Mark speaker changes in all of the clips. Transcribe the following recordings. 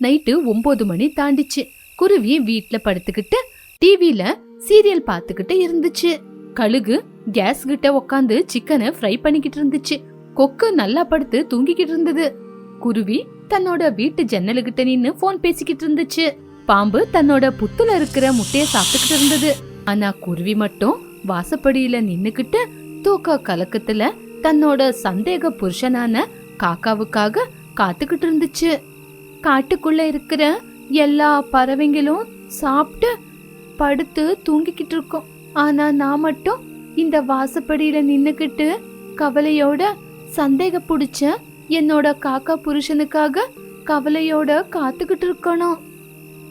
Speaker 1: Night ஒன்பது மணி தாண்டிச்சு. குருவி வீட்ல படுத்துக்கிட்டு டிவியில சீரியல் பார்த்துக்கிட்டு இருந்துச்சு. கழுகு கேஸ் கிட்ட உக்காந்து சிக்கனை ஃப்ரை பண்ணிக்கிட்டு இருந்துச்சு. கொக்கு நல்லா படுத்து தூங்கிக்கிட்டு இருந்தது. குருவி தன்னோட வீட்டு ஜன்னலுகிட்ட நின்னு போன் பேசிக்கிட்டு இருந்துச்சு. பாம்பு தன்னோட புத்துல இருக்கிற முட்டைய சாப்பிட்டுக்கிட்டு இருந்தது. ஆனா குருவி மட்டும் வாசப்படியில நின்னுக்கிட்டு தூக்க கலக்கத்துல தன்னோட சந்தேக புருஷனான காக்காவுக்காக காத்துக்கிட்டு இருந்துச்சு. காட்டுக்குள்ள இருக்கிற எல்லா பறவைங்களும் சாப்பிட்டு படுத்து தூங்கிக்கிட்டு இருக்கோம். ஆனா நான் மட்டும் இந்த வாசப்படியில நின்னுக்கிட்டு கவலையோட சந்தேக புடிச்ச என்னோட காக்கா புருஷனுக்காக கவலையோட காத்துக்கிட்டு இருக்கணும்.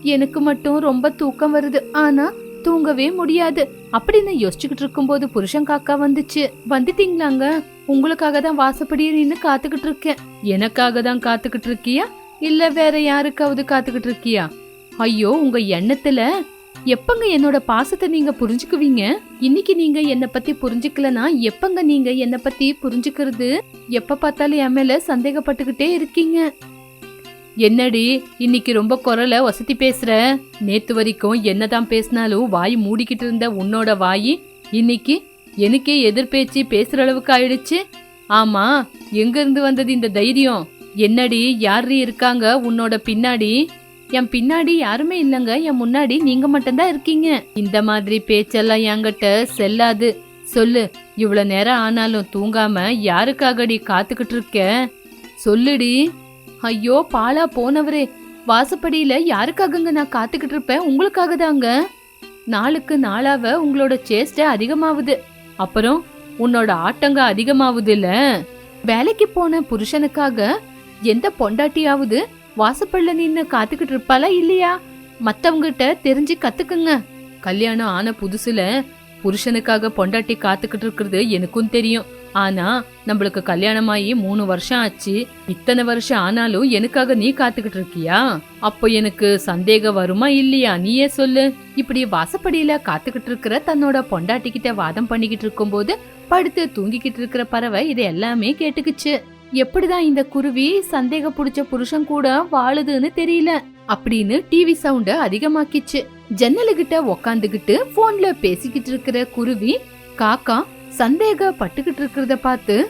Speaker 1: எனக்கு மட்டும் ரொம்ப தூக்கம் வருது. ஆனா தூங்கவே முடியாது. அப்படின்னு யோசிச்சுக்கிட்டு இருக்கும்போது புருஷன் காக்கா வந்துச்சு. வந்துட்டீங்களாங்க? உங்களுக்காக தான் வாசப்படியே நின்று காத்துக்கிட்டு இருக்கேன். எனக்காக தான் காத்துக்கிட்டு இருக்கியா? இல்ல வேற யாருக்காவது காத்துக்கிட்டு இருக்கியா? ஐயோ உங்க எண்ணத்துல எப்பங்க என்னோட பாசத்தை நீங்க புரிஞ்சுக்குவீங்க? இன்னைக்கு நீங்க என்ன பத்தி புரிஞ்சுக்கலனா எப்பங்க நீங்க என்ன பத்தி புரிஞ்சுக்கிறது? எப்ப பார்த்தாலும் என் மேல சந்தேகப்பட்டுக்கிட்டே இருக்கீங்க. என்னடி இன்னைக்கு ரொம்ப குரல வசதி பேசுற? நேத்து வரைக்கும் என்னதான் பேசினாலும் வாய் மூடிக்கிட்டு இருந்த உன்னோட வாய் இன்னைக்கு எனக்கே எதிர்பேச்சு பேசுற அளவுக்கு ஆயிடுச்சு. ஆமா எங்க இருந்து வந்தது இந்த தைரியம்? என்னடி யாரு இருக்காங்க? உன்னோட பின்னாடி. என் பின்னாடி யாருமே இல்லைங்க. என் முன்னாடி நீங்க மட்டும்தான் இருக்கீங்க. இந்த மாதிரி பேச்செல்லாம் என்கிட்ட செல்லாது. சொல்லு. இவ்வளவு நேரம் ஆனாலும் தூங்காம யாருக்காகடி காத்துக்கிட்டு இருக்க? சொல்லுடி. ஐயோ பாலா போனவரே. வாசப்படியில யாருக்காகங்க நான் காத்துக்கிட்டு இருப்பேன்? உங்களுக்காக தாங்க நாளுக்கு நாளாவ உங்களோட சேஸ்ட அதிகமாகுது அப்புறம் உன்னோட ஆட்டங்க அதிகமாகுது இல்ல வேலைக்கு போன புருஷனுக்காக எந்த பொண்டாட்டியாவது வாசப்படில நின்னு காத்துக்கிட்டு இருப்பாளா இல்லையா? மத்தவங்கிட்ட தெரிஞ்சு கத்துக்குங்க. கல்யாணம் ஆன புதுசுல புருஷனுக்காக பொண்டாட்டி காத்துக்கிட்டு இருக்கிறது எனக்கும் தெரியும். ஆனா நம்மளுக்கு கல்யாணமாயி மூணு வருஷம் ஆச்சு. இத்தனை வருஷம் ஆனாலும் எனக்காக நீ காத்துக்கிட்டு இருக்கியா? அப்போ எனக்கு சந்தேகம் வருமா இல்லையா? நீயே சொல்லு. இப்படி வாசப்படியில காத்துக்கிட்டு இருக்கிற தன்னோட பொண்டாட்டி கிட்ட வாதம் பண்ணிக்கிட்டு இருக்கும்போது படுத்து தூங்கிக்கிட்டு இருக்கிற பறவை இதை எல்லாமே கேட்டுக்குச்சு. எப்படிதான் இந்த குருவி சந்தேக புடிச்ச புருஷன் கூட வாழுதுன்னு தெரியல அப்படின்னு டிவி சவுண்ட அதிகமாக்கிச்சு. ஜன்னலுகிட்ட உக்காந்துகிட்டு போன்ல பேசிக்கிட்டு இருக்கிற குருவி காக்கா சந்தேக பட்டுக்கிட்டு இருக்கிறத பார்த்து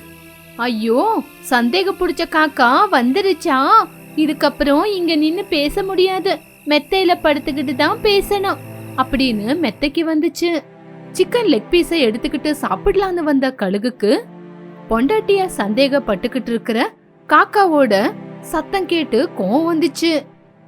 Speaker 1: ஐயோ சந்தேக புடிச்ச காக்கா வந்துருச்சா? இதுக்கப்புறம் இங்க நின்னு பேச முடியாது. மெத்தையில படுத்துக்கிட்டு தான் பேசணும். அப்படின்னு மெத்தைக்கு வந்துச்சு. சிக்கன் லெக் பீஸை எடுத்துக்கிட்டு சாப்பிடலான்னு வந்த கழுகுக்கு பொண்டாட்டிய சந்தேகப்பட்டுக்கிட்டு இருக்கிற காக்காவோட சத்தம் கேட்டு கோவம் வந்துச்சு.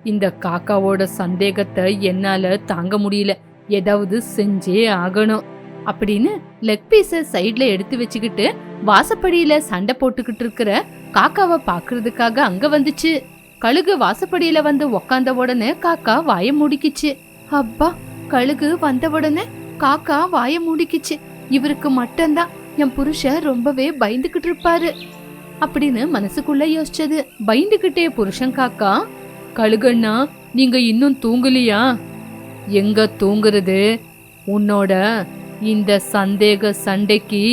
Speaker 1: இந்த காக்காவோட சந்தேகத்தை என்னால தாங்க முடியல. ஏதாவது செஞ்சே ஆகணும் அப்படின்னு லெக் பீஸ சைட்ல எடுத்து வச்சுக்கிட்டு வாசப்படியில சண்டை போட்டுக்கிட்டு இருக்கிற காக்காவை பாக்குறதுக்காக அங்க வந்துச்சு. கழுகு வாசப்படியில வந்து உக்காந்த உடனே காக்கா வாய மூடிக்கிச்சு. அப்பா கழுகு வந்த உடனே காக்கா வாய மூடிக்கிச்சு. இவருக்கு மட்டும்தான் என் புருஷன் ரொம்பவே பயந்துகிட்டு இருப்பாரு அப்படின்னு மனசுக்குள்ள யோசிச்சது. பயந்துகிட்டே புருஷன் காக்கா கழுகண்ணா நீங்க இன்னும் தூங்கலையா? எங்க தூங்குறது? உன்னோட இந்த சந்தேக சண்டைக்கு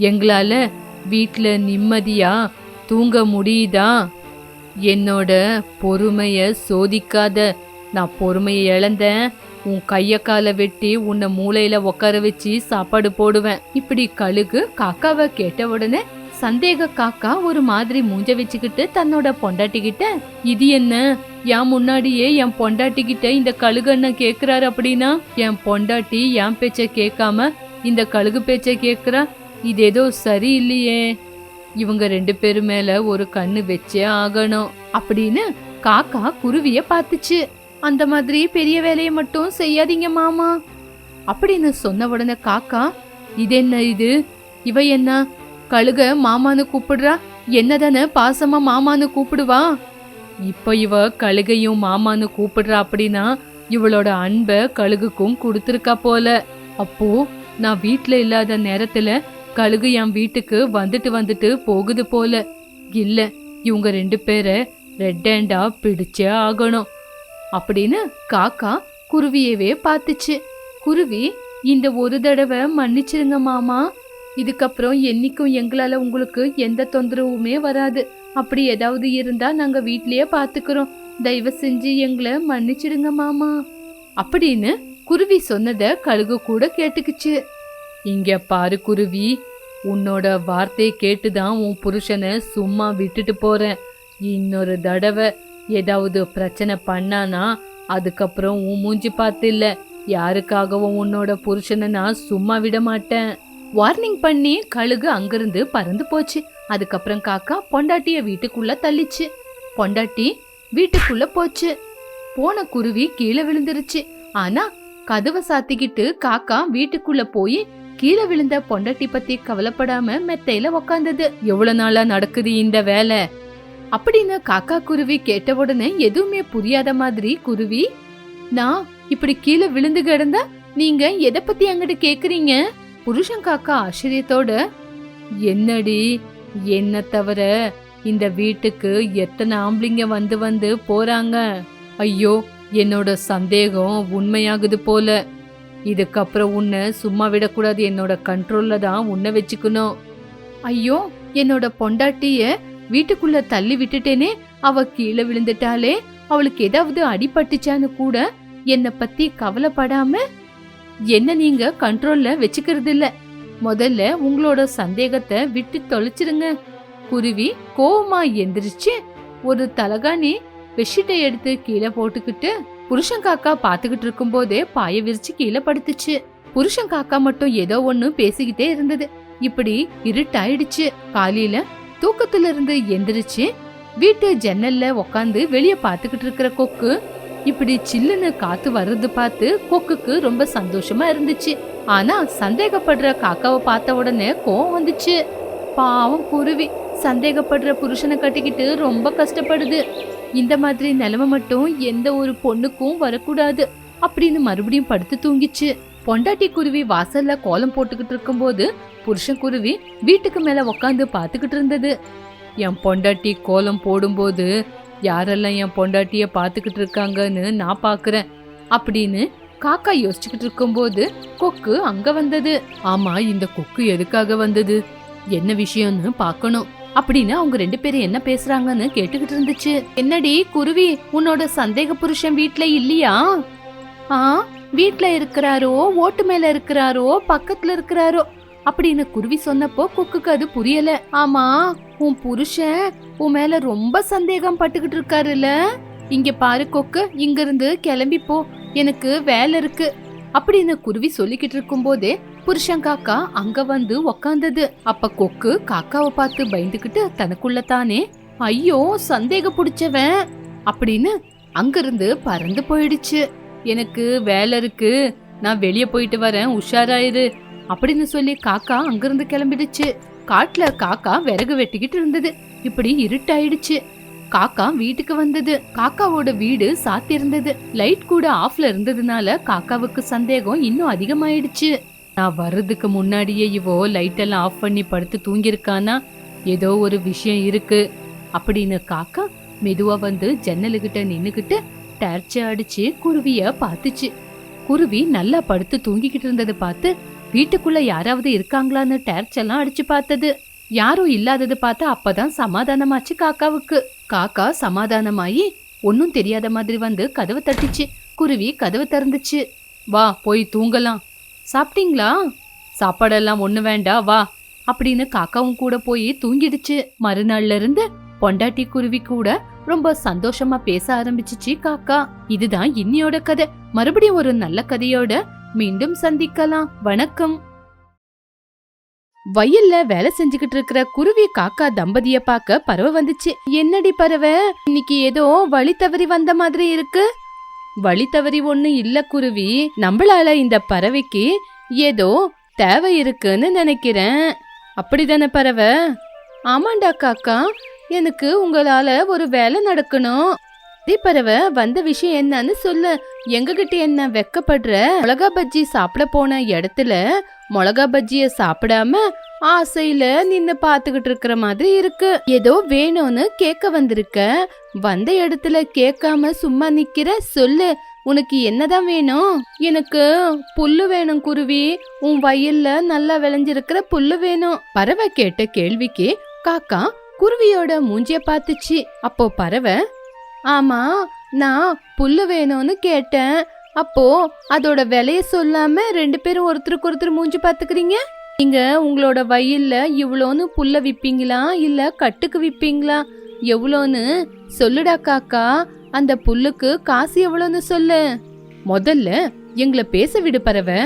Speaker 1: எங்களால வீட்ல நிம்மதியா தூங்க முடியுதா? என்னோட பொறுமைய சோதிக்காத நான் பொறுமையை இழந்தேன். உன் கைய காலை வெட்டி உன்னை மூளையில உட்கார வச்சு சாப்பாடு போடுவேன். இப்படி கழுகு காக்காவை கேட்ட உடனே சந்தேக காக்கா ஒரு மாதிரி மூஞ்ச வச்சுக்கிட்டு தன்னோட பொண்டாட்டி கிட்ட இது என்ன? என் முன்னாடியே என் பொண்டாட்டி கிட்ட இந்த கழுகண்ணன் கேக்குறாரு அப்படின்னா என் பொண்டாட்டி என் பேச்ச கேட்காம இந்த கழுகு பேச்ச கேக்குறா? இது ஏதோ சரியில்லையே. இவங்க ரெண்டு பேரும் மேல ஒரு கண்ணு வச்சே ஆகணும். அப்படின்னு காக்கா குருவிய பார்த்துச்சு. அந்த மாதிரி பெரிய வேலையை மட்டும் செய்யாதீங்க மாமா. அப்படின்னு சொன்ன உடனே காக்கா இது என்ன இது? இவ என்ன? கழுக மாமான்னு கூப்பிடுறா? என்னதானே பாசமா மாமான்னு கூப்பிடுவா? இப்ப இவ கழுகையும் மாமான்னு கூப்பிடுறா அப்படின்னா இவளோட அன்பை கழுகுக்கும் கொடுத்துருக்கா போல. அப்போ நான் வீட்டில் இல்லாத நேரத்துல கழுகு என் வீட்டுக்கு வந்துட்டு வந்துட்டு போகுது போல. இல்ல இவங்க ரெண்டு பேரை ரெட் ஹேண்டா பிடிச்சே ஆகணும். அப்படின்னு காக்கா குருவியவே பார்த்துச்சு. குருவி இந்த ஒரு தடவை மன்னிச்சிருங்க மாமா. இதுக்கப்புறம் என்னைக்கும் எங்களால் உங்களுக்கு எந்த தொந்தரவுமே வராது. அப்படி ஏதாவது இருந்தால் நாங்கள் வீட்லேயே பார்த்துக்கிறோம் தயவு செஞ்சு எங்களை மன்னிச்சிடுங்க மாமா. அப்படின்னு குருவி சொன்னதை கழுகு கூட கேட்டுக்குச்சு. இங்க பாரு குருவி உன்னோட வார்த்தையை கேட்டு தான் உன் புருஷனை சும்மா விட்டுட்டு போறேன். இன்னொரு தடவை ஏதாவது பிரச்சனை பண்ணானா அதுக்கப்புறம் உன் மூஞ்சி பார்த்து இல்ல. யாருக்காகவும் உன்னோட புருஷனை நான் சும்மா விட மாட்டேன். வார்னிங் பண்ணி கழுகு அங்கிருந்து பறந்து போச்சு. அதுக்கப்புறம் காக்கா பொண்டாட்டிய வீட்டுக்குள்ள தள்ளிச்சு. பொண்டாட்டி வீட்டுக்குள்ள போச்சு. போன குருவி கீழே விழுந்துருச்சு. ஆனா கதவை சாத்திக்கிட்டு காக்கா வீட்டுக்குள்ள போய் கீழே விழுந்த பொண்டாட்டி பத்தி கவலைப்படாம மெத்தையில உக்காந்தது. எவ்வளவு நாளா நடக்குது இந்த வேலை? அப்படின்னு காக்கா குருவி கேட்ட உடனே எதுவுமே புரியாத மாதிரி குருவி நான் இப்படி கீழே விழுந்து கிடந்தா நீங்க எதை பத்தி அங்கிட்டு கேக்குறீங்க? புருஷன் காக்கா ஆச்சரியத்தோட என்னடி என்ன தவிர இந்த வீட்டுக்கு எத்தனை ஆம்பளைங்க வந்து வந்து போறாங்க? ஐயோ என்னோட சந்தேகம் உண்மையாகுது போல. இதுக்கப்புறம் உன்னை சும்மா விடக்கூடாது என்னோட கண்ட்ரோல்ல தான் உன்னை வச்சுக்கணும். ஐயோ என்னோட பொண்டாட்டிய வீட்டுக்குள்ள தள்ளி விட்டுட்டேனே அவ கீழே விழுந்துட்டாலே அவளுக்கு ஏதாவது அடிபட்டுச்சான்னு கூட என்னை பத்தி கவலைப்படாம என்ன நீங்க கண்ட்ரோல்ல வச்சுக்கிறது இல்ல முதல்ல உங்களோட சந்தேகத்தை விட்டு தொலைச்சிருங்க. குருவி கோவமா எந்திரிச்சு ஒரு தலகாணி பெட்ஷீட்டை எடுத்து கீழே போட்டுக்கிட்டு புருஷன் காக்கா பாத்துக்கிட்டு இருக்கும் போதே பாய விரிச்சு கீழே படுத்துச்சு. புருஷன் காக்கா மட்டும் ஏதோ ஒண்ணு பேசிக்கிட்டே இருந்தது. இப்படி இருட்டாயிடுச்சு. காலையில தூக்கத்திலிருந்து எந்திரிச்சு வீட்டு ஜன்னல்ல உக்காந்து வெளியே பார்த்துக்கிட்டு இருக்கிற கொக்கு. இப்படி சில்லுன்னு காத்து வர்றது பார்த்து கொக்குக்கு ரொம்ப சந்தோஷமா இருந்துச்சு. ஆனா சந்தேகப்படுற காக்காவை பார்த்த உடனே கோவம் வந்துச்சு. பாவம் குருவி சந்தேகப்படுற புருஷனை கட்டிக்கிட்டு ரொம்ப கஷ்டப்படுது. இந்த மாதிரி நிலைமை மட்டும் எந்த ஒரு பொண்ணுக்கும் வரக்கூடாது அப்படின்னு மறுபடியும் படுத்து தூங்கிச்சு. பொண்டாட்டி குருவி வாசல்ல கோலம் போட்டுக்கிட்டு இருக்கும்போது புருஷன் குருவி வீட்டுக்கு மேல உக்காந்து பாத்துக்கிட்டு இருந்தது. என் பொண்டாட்டி கோலம் போடும்போது யாரெல்லாம் என் பொண்டாட்டிய பாத்துக்கிட்டு இருக்காங்கன்னு நான் பாக்குறேன் அப்படின்னு காக்கா யோசிச்சுக்கிட்டு இருக்கும்போது கொக்கு அங்க வந்தது. ஆமா இந்த கொக்கு எதுக்காக வந்தது? என்ன விஷயம்னு பார்க்கணும் அப்படின்னு அவங்க ரெண்டு பேரும் என்ன பேசுறாங்கன்னு கேட்டுக்கிட்டு இருந்துச்சு. என்னடி குருவி உன்னோட சந்தேக புருஷன் வீட்ல இல்லையா? ஆ வீட்டில் இருக்கிறாரோ ஓட்டு மேல இருக்கிறாரோ பக்கத்துல இருக்கிறாரோ அப்படின்னு குருவி சொன்னப்போ கொக்குக்கு அது புரியல. ஆமா உன் புருஷன் உன் மேல ரொம்ப சந்தேகம் பட்டுக்கிட்டு இருக்காருல்ல. இங்க பாரு கொக்கு இங்க இருந்து கிளம்பி போ. எனக்கு வேலை இருக்கு அப்படின்னு குருவி சொல்லிக்கிட்டு இருக்கும்போதே புருஷன் காக்கா அங்க வந்து உக்காந்தது. அப்ப கொக்கு காக்காவை பார்த்து பயந்துகிட்டு தனக்குள்ள தானே ஐயோ சந்தேக புடிச்சவன் அப்படின்னு அங்கிருந்து பறந்து போயிடுச்சு. எனக்கு வேலை இருக்கு. நான் வெளியே போயிட்டு வரேன். உஷாராயிரு. அப்படின்னு சொல்லி காக்கா அங்கிருந்து கிளம்பிடுச்சு. காட்டுல காக்கா விறகு வெட்டிக்கிட்டு இருந்தது. இப்படி இருட்டாயிடுச்சு. காக்கா வீட்டுக்கு வந்தது. காக்காவோட வீடு சாத்தியிருந்தது லைட் கூட ஆஃப்ல இருந்ததுனால காக்காவுக்கு சந்தேகம் இன்னும் அதிகமாயிடுச்சு. நான் வர்றதுக்கு முன்னாடியே இவோ லைட்டெல்லாம் ஆஃப் பண்ணி படுத்து தூங்கியிருக்கானா? ஏதோ ஒரு விஷயம் இருக்கு. அப்படின்னு காக்கா மெதுவா வந்து ஜன்னலுகிட்ட நின்னுக்கிட்டு டர்ச்சு அடிச்சு குருவிய பார்த்துச்சு. குருவி நல்லா படுத்து தூங்கிக்கிட்டு இருந்ததை பார்த்து வீட்டுக்குள்ள யாராவது இருக்காங்களான்னு டர்ச் எல்லாம் அடிச்சு பார்த்தது. யாரும் இல்லாதது பார்த்து அப்பதான் சமாதானமாச்சு காக்காவுக்கு. காக்கா சமாதானமாயி ஒன்னும் தெரியாத மாதிரி வந்து கதவை தட்டிச்சு. குருவி கதவை திறந்துச்சு. வா போய் தூங்கலாம். சாப்பிட்டீங்களா? சாப்பாடெல்லாம் ஒண்ணு வேண்டா வா. அப்படின்னு காக்காவும் கூட போய் தூங்கிடுச்சு. மறுநாள்ல இருந்து பொண்டாட்டி குருவி கூட ரொம்ப சந்தோஷமா பேச ஆரம்பிச்சுச்சு காக்கா. இதுதான் இன்னியோட கதை. மறுபடியும் ஒரு நல்ல கதையோட மீண்டும் சந்திக்கலாம். வணக்கம். வயல்ல வேலை செஞ்சுக்கிட்டு இருக்கிற குருவி காக்கா தம்பதிய பார்க்க பறவை வந்துச்சு. என்னடி பறவை? இன்னைக்கு ஏதோ வழி தவறி வந்த மாதிரி இருக்கு. வழி தவறி ஒண்ணு இல்ல குருவி. நம்மளால இந்த பறவைக்கு ஏதோ தேவை இருக்குன்னு நினைக்கிறேன். அப்படிதானே பறவை? ஆமாண்டா காக்கா. எனக்கு உங்களால ஒரு வேலை நடக்கணும். பறவை வந்த விஷயம் என்னன்னு சொல்லு. எங்ககிட்ட என்ன வெக்கப்படுற? மிளகா பஜ்ஜி சாப்பிட போன இடத்துல மிளகா பஜ்ஜிய சாப்பிடாம ஆசையில நின்னு பாத்துக்கிட்டு இருக்கிற மாதிரி இருக்கு. ஏதோ வேணும்னு கேட்க வந்திருக்க. வந்த இடத்துல கேட்காம சும்மா நிக்கிற? சொல்லு. உனக்கு என்னதான் வேணும்? எனக்கு புல்லு வேணும் குருவி. உன் வயல்ல நல்லா விளைஞ்சிருக்கிற புல்லு வேணும். பறவை கேட்ட கேள்விக்கு காக்கா குருவியோட மூஞ்சிய பார்த்துச்சு. அப்போ பறவை ஆமா நான் புல்லு வேணும்னு கேட்டேன். அப்போ அதோட விலைய சொல்லாம ரெண்டு பேரும் ஒருத்தருக்கு ஒருத்தர் மூஞ்சி பாத்துக்கிறீங்க நீங்க உங்களோட வயல்ல இவ்வளோன்னு புல்ல விப்பீங்களா? இல்ல கட்டுக்கு விப்பீங்களா? எவ்வளோன்னு சொல்லுடா காக்கா. அந்த புல்லுக்கு காசு எவ்வளோன்னு சொல்லு. முதல்ல எங்களை பேச விடு பறவை.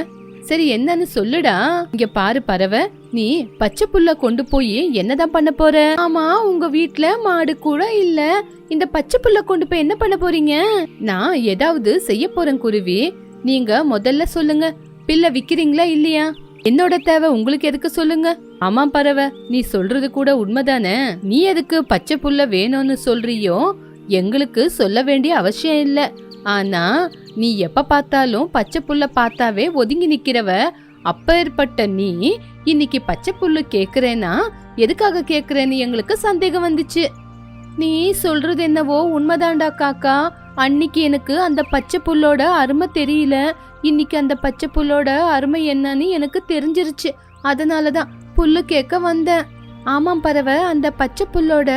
Speaker 1: சரி என்னன்னு சொல்லுடா. இங்க பாரு பறவை. நீ பச்சை புல்ல கொண்டு போய் என்னதான் பண்ண போற? ஆமா உங்க வீட்ல மாடு கூட இல்ல. இந்த பச்சை புல்ல கொண்டு போய் என்ன பண்ண போறீங்க? நான் ஏதாவது செய்ய போறேன் குருவி. நீங்க முதல்ல சொல்லுங்க. பில்ல விக்கிறீங்களா இல்லையா? என்னோட தேவை உங்களுக்கு எதுக்கு சொல்லுங்க? ஆமா பறவை நீ சொல்றது கூட உண்மைதானே? நீ எதுக்கு பச்சை புல்ல வேணும்னு சொல்றியோ? எங்களுக்கு சொல்ல வேண்டிய அவசியம் இல்லை. ஆனா நீ எப்ப பார்த்தாலும் பச்சை புல்ல பார்த்தாவே ஒதுங்கி நிக்கிறவ. அப்பேற்பட்ட நீ இன்னைக்கு பச்சை புல்லு கேக்குறேனா எதுக்காக கேக்குறேன்னு எங்களுக்கு சந்தேகம் வந்துச்சு. நீ சொல்றது என்னவோ உண்மைதான்டா காக்கா. அன்னைக்கு எனக்கு அந்த பச்சை புல்லோட அருமை தெரியல. இன்னைக்கு அந்த பச்சை புல்லோட அருமை என்னன்னு எனக்கு தெரிஞ்சிருச்சு. அதனால தான் புல்லு கேட்க வந்தேன். ஆமாம் பறவை அந்த பச்சை புல்லோட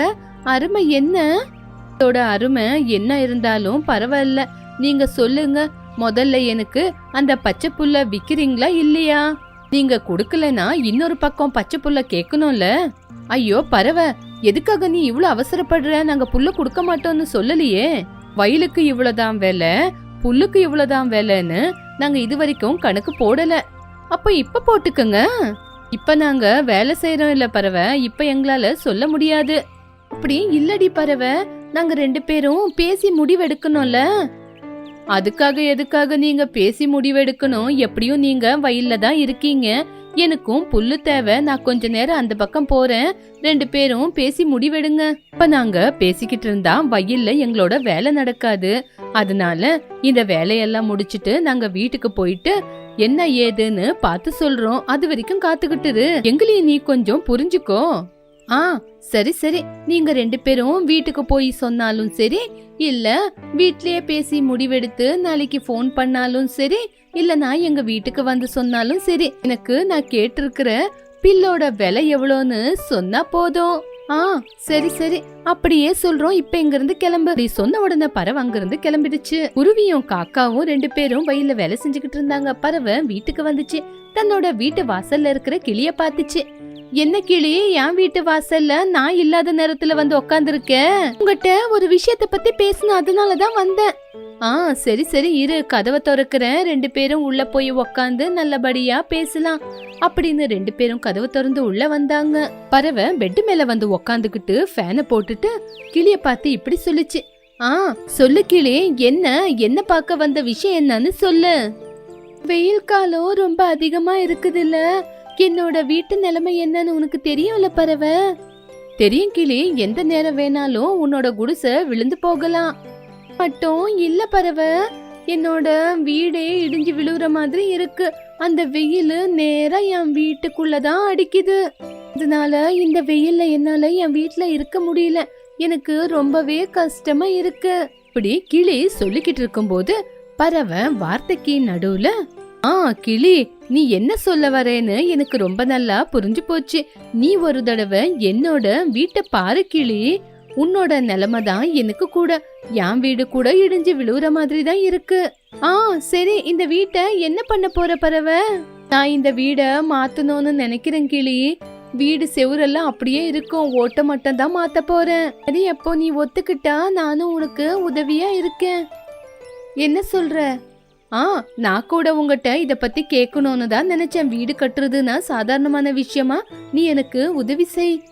Speaker 1: அருமை என்ன? அதோட அருமை என்ன இருந்தாலும் பரவாயில்ல. நீங்க சொல்லுங்க முதல்ல எனக்கு அந்த பச்சை புல்ல விக்கிறீங்களா இல்லையா? நீங்க கொடுக்கலனா இன்னொரு பக்கம் பச்சை புல்ல கேட்கணும்ல? ஐயோ பறவை எதுக்காக நீ இவ்ளோ அவசரப்படுற? நாங்க புல்ல கொடுக்க மாட்டோம்னு சொல்லலையே. வயலுக்கு இவ்வளவுதான் வேலை புல்லுக்கு இவ்வளவுதான் வேலைன்னு நாங்க இது வரைக்கும் கணக்கு போடல. அப்ப இப்ப போட்டுக்கங்க. இப்ப நாங்க வேலை செய்யறோம் இல்ல பறவை இப்ப எங்களால சொல்ல முடியாது. அப்படி இல்லடி பறவை நாங்க ரெண்டு பேரும் பேசி முடிவெடுக்கணும்ல? அதுக்காக எதுக்காக நீங்க பேசி முடிவெடுக்கணும்? எப்படியும் நீங்க வயல்ல தான் இருக்கீங்க. எனக்கும் புல்லு தேவை. நான் கொஞ்ச நேரம் அந்த பக்கம் போறேன். ரெண்டு பேரும் பேசி முடிவெடுங்க. இப்ப நாங்க பேசிக்கிட்டு இருந்தா வயல்ல எங்களோட வேலை நடக்காது. அதனால இந்த வேலையெல்லாம் முடிச்சிட்டு நாங்க வீட்டுக்கு போயிட்டு என்ன ஏதுன்னு பார்த்து சொல்றோம். அது வரைக்கும் காத்துக்கிட்டுரு. எங்களையும் நீ கொஞ்சம் புரிஞ்சுக்கோ. ஆ சரி சரி. நீங்க ரெண்டு பேரும் வீட்டுக்கு போய் சொன்னாலும் சரி இல்ல வீட்லயே பேசி முடிவெடுத்து நாளைக்கு ஃபோன் பண்ணாலும் சரி இல்ல நான் எங்க வீட்டுக்கு வந்து சொன்னாலும் சரி எனக்கு நான் கேட்டிருக்கிற பில்லோட விலை எவ்வளோன்னு சொன்னா போதும். ஆ சரி சரி. அப்படியே சொல்றோம். இப்ப இங்க இருந்து கிளம்பு. நீ சொன்ன உடனே பறவை அங்க இருந்து கிளம்பிடுச்சு. குருவியும் காக்காவும் ரெண்டு பேரும் வயல்ல வேலை செஞ்சுக்கிட்டு இருந்தாங்க. பறவை வீட்டுக்கு வந்துச்சு. தன்னோட வீட்டு வாசல்ல இருக்கிற கிளிய பாத்துச்சு என்ன கிளி? என் வீட்டு வாசல்ல நான் இல்லாத நேரத்துல வந்து உக்காந்துருக்க? உங்ககிட்ட ஒரு விஷயத்த பத்தி பேசணும் அதனாலதான் வந்தேன். ஆ சரி சரி இரு. கதவை திறக்கிறேன். ரெண்டு பேரும் உள்ள போய் உக்காந்து நல்லபடியா பேசலாம். அப்படின்னு ரெண்டு பேரும் கதவை திறந்து உள்ள வந்தாங்க. பறவை பெட்டு மேல வந்து உக்காந்துக்கிட்டு ஃபேனை போட்டுட்டு கிளிய பார்த்து இப்படி சொல்லுச்சு. ஆ சொல்லு கிளி என்ன என்ன பார்க்க வந்த விஷயம் என்னன்னு சொல்லு. வெயில் காலம் ரொம்ப அதிகமா இருக்குதுல்ல. என்னோட வீட்டு நிலைமை என்னன்னு உனக்கு தெரியும்ல பறவை தெரியும் கிளி எந்த நேரம் வேணாலும் உன்னோட குடிசை விழுந்து போகலாம். மட்டும் இல்ல பறவை என்னோட வீடே இடிஞ்சு விழுகுற மாதிரி இருக்கு. அந்த வெயில் நேரா என் வீட்டுக்குள்ளதான் அடிக்குது. அதனால இந்த வெயில்ல என்னால என் வீட்டுல இருக்க முடியல. எனக்கு ரொம்பவே கஷ்டமா இருக்கு. இப்படி கிளி சொல்லிக்கிட்டு இருக்கும்போது பறவை வார்த்தைக்கு நடுவுல ஆ கிளி நீ என்ன சொல்ல வரேன்னு எனக்கு ரொம்ப நல்லா புரிஞ்சு போச்சு. நீ ஒரு தடவை என்னோட வீட்டை பாரு கிளி. உன்னோட நிலைமை தான் எனக்கு கூட. என் வீடு கூட இடிஞ்சு விழுவுற மாதிரி தான் இருக்கு. ஆ சரி இந்த வீட்டை என்ன பண்ண போற பறவை? நான் இந்த வீடை மாத்தணும்னு நினைக்கிறேன் கிளி. வீடு செவுரெல்லாம் அப்படியே இருக்கும். ஓட்ட மட்டும் தான் மாத்த போறேன். சரி அப்போ நீ ஒத்துக்கிட்டா நானும் உனக்கு உதவியா இருக்கேன். என்ன சொல்ற? ஆ நான் கூட உங்ககிட்ட இத பத்தி கேட்கணும்னு தான் நினைச்சேன். வீடு கட்டுறதுன்னா சாதாரணமான விஷயமா? நீ எனக்கு உதவி செய்.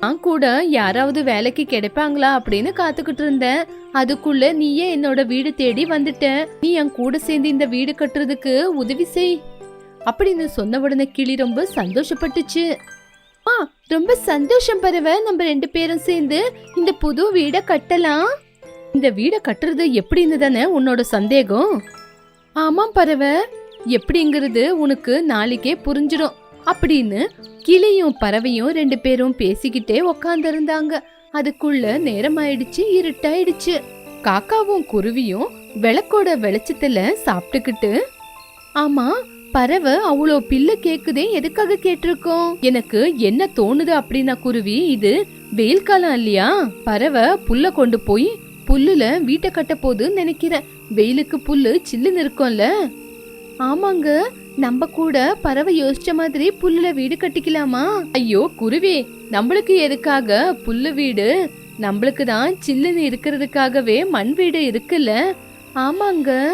Speaker 1: நான் கூட யாராவது வேலைக்கு கிடைப்பாங்களா அப்படின்னு காத்துக்கிட்டு இருந்தேன். அதுக்குள்ள நீயே என்னோட வீடு தேடி வந்துட்ட நீ என் கூட சேர்ந்து இந்த வீடு கட்டுறதுக்கு உதவி செய். அப்படின்னு சொன்ன உடனே கிளி ரொம்ப சந்தோஷப்பட்டுச்சு. ஆ ரொம்ப சந்தோஷம் பரவ நம்ம ரெண்டு பேரும் சேர்ந்து இந்த புது வீடை கட்டலாம். இந்த வீடை கட்டுறது எப்படின்னு தானே உன்னோட சந்தேகம்? ஆமாம் பறவை எப்படிங்கிறது உனக்கு நாளைக்கே புரிஞ்சிடும். அப்படின்னு கிளியும் பறவையும் ரெண்டு பேரும் பேசிக்கிட்டே உக்காந்துருந்தாங்க. அதுக்குள்ள நேரம் ஆயிடுச்சு இருட்டாயிடுச்சு. காக்காவும் குருவியும் விளக்கோட வெளிச்சத்துல சாப்பிட்டுக்கிட்டு ஆமா பறவை அவ்வளோ பில்லு கேக்குதே எதுக்காக கேட்டிருக்கோம்? எனக்கு என்ன தோணுது அப்படின்னா குருவி இது வெயில் காலம் இல்லையா? பறவை புல்ல கொண்டு போய் புல்லுல வீட்டை கட்ட போது நினைக்கிறேன். வெயிலுக்கு புல்லு சில்லுன்னு இருக்கும்ல. ஆமாங்க நம்ம கூட பறவை யோசிச்ச மாதிரி புல்லுல வீடு கட்டிக்கலாமா? ஐயோ குருவி நம்மளுக்கு எதுக்காக புல்லு வீடு? நம்மளுக்கு தான் சில்லுன்னு இருக்கிறதுக்காகவே மண் வீடு இருக்குல்ல. ஆமாங்க.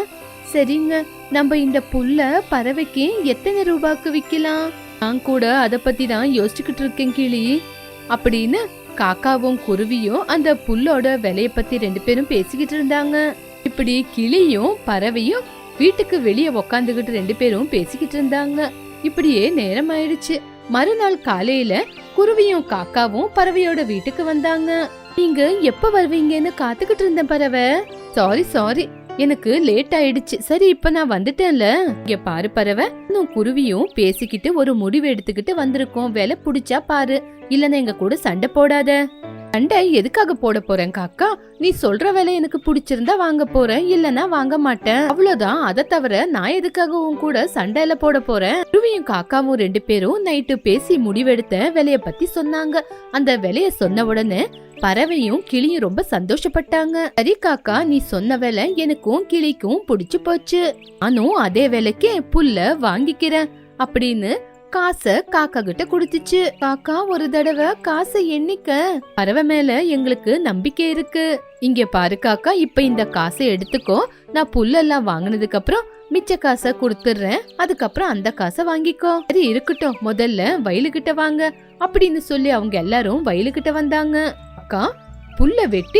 Speaker 1: சரிங்க நம்ம இந்த புல்ல பறவைக்கு எத்தனை ரூபாய்க்கு விக்கலாம்? நான் கூட அதை பத்தி தான் யோசிச்சுக்கிட்டு இருக்கேன் கிளி. அப்படின்னு காக்காவும் குருவியும் அந்த புல்லோட விலைய பத்தி ரெண்டு பேரும் பேசிக்கிட்டு இருந்தாங்க. இப்படி கிளியும் பறவையும் வீட்டுக்கு வெளியே உக்காந்துகிட்டு ரெண்டு பேரும் பேசிக்கிட்டு இருந்தாங்க. இப்படியே நேரம் ஆயிடுச்சு மறுநாள் காலையில குருவியும் காக்காவும் பறவையோட வீட்டுக்கு வந்தாங்க. நீங்க எப்ப வருவீங்கன்னு காத்துக்கிட்டு இருந்தேன் பறவை. சாரி சாரி எனக்கு லேட் ஆயிடுச்சு. சரி இப்ப நான் வந்துட்டேன்ல. இங்க பாரு பறவை. இன்னும் குருவியும் பேசிக்கிட்டு ஒரு முடிவு எடுத்துக்கிட்டு வந்திருக்கோம். வேலை புடிச்சா பாரு. இல்லனா எங்க கூட சண்டை போடாத. சண்டை எதுக்காக போட போறேன் காக்கா? நீ சொல்ற வேலை எனக்கு பிடிச்சிருந்தா வாங்க போறேன் இல்லனா வாங்க மாட்டேன். அவ்வளவுதான். அதை தவிர நான் எதுக்காக உன் கூட சண்டையில போட போறேன்? குருவியும் காக்காவும் ரெண்டு பேரும் நைட்டு பேசி முடிவெடுத்த வேலைய பத்தி சொன்னாங்க. அந்த வேலைய சொன்ன உடனே பறவையும் கிளியும் ரொம்ப சந்தோஷப்பட்டாங்க. சரி காக்கா நீ சொன்ன வேலை எனக்கும் கிளிக்கும் பிடிச்சு போச்சு. நானும் அதே வேலைக்கு புல்ல வாங்கிக்கிறேன். அப்படின்னு காசை காக்கா கிட்ட கொடுத்துச்சு. காக்கா ஒரு தடவை காசை எண்ணிக்க பறவை மேல எங்களுக்கு நம்பிக்கை இருக்கு. இங்க பாரு காக்கா இப்ப இந்த காசை எடுத்துக்கோ. நான் புல்லெல்லாம் வாங்கினதுக்கு அப்புறம் மிச்ச காசை கொடுத்துட்றேன் அதுக்கப்புறம் அந்த காசை வாங்கிக்கோ. சரி இருக்கட்டும் முதல்ல வயலுக்கிட்ட வாங்க. அப்படின்னு சொல்லி அவங்க எல்லாரும் வயலுக்கிட்ட வந்தாங்க. அக்கா புல்ல வெட்டி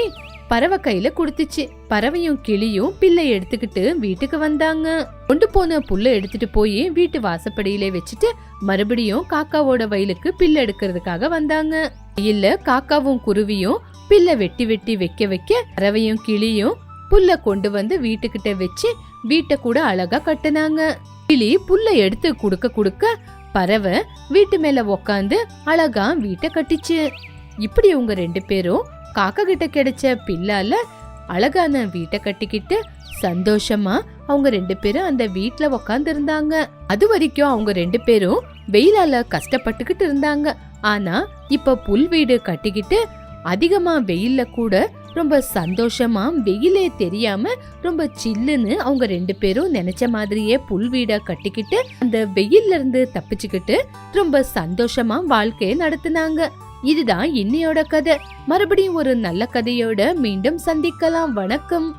Speaker 1: பறவை கையில கொடுத்துச்சு. பறவையும் கிளியும் பிள்ளை எடுத்துக்கிட்டு வீட்டுக்கு வந்தாங்க. கொண்டு போன புல்ல எடுத்துட்டு போய் வீட்டு வாசப்படியிலே வச்சுட்டு மறுபடியும் காக்காவோட வயலுக்கு பிள்ளை எடுக்கிறதுக்காக வந்தாங்க. இல்ல காக்காவும் குருவியும் பிள்ளை வெட்டி வெட்டி வைக்க வைக்க பறவையும் கிளியும் புல்ல கொண்டு வந்து வீட்டுக்கிட்ட வச்சு வீட்டை கூட அழகா கட்டுனாங்க. கிளி புல்ல எடுத்து குடுக்க குடுக்க பறவை வீட்டு மேல உக்காந்து அழகா வீட்டை கட்டிச்சு. இப்படி அவங்க ரெண்டு பேரும் காக்கா கிட்ட கிடைச்ச பில்லால அழகான வீட்டை கட்டிக்கிட்டு சந்தோஷமா அவங்க ரெண்டு பேரும் அந்த வீட்ல உக்காந்து இருந்தாங்க அது வரைக்கும் அவங்க ரெண்டு பேரும் வெயிலால கஷ்டப்பட்டுக்கிட்டு இருந்தாங்க. ஆனா இப்ப புல் வீடு கட்டிக்கிட்டு அதிகமா வெயில்ல கூட ரொம்ப சந்தோஷமா வெயிலே தெரியாம ரொம்ப சில்லுன்னு அவங்க ரெண்டு பேரும் நினைச்ச மாதிரியே புல் வீடை கட்டிக்கிட்டு அந்த வெயில்ல இருந்து தப்பிச்சுக்கிட்டு ரொம்ப சந்தோஷமா வாழ்க்கையை நடத்துனாங்க. இதுதான் இன்னையோட கதை. மறுபடியும் ஒரு நல்ல கதையோட மீண்டும் சந்திக்கலாம். வணக்கம்.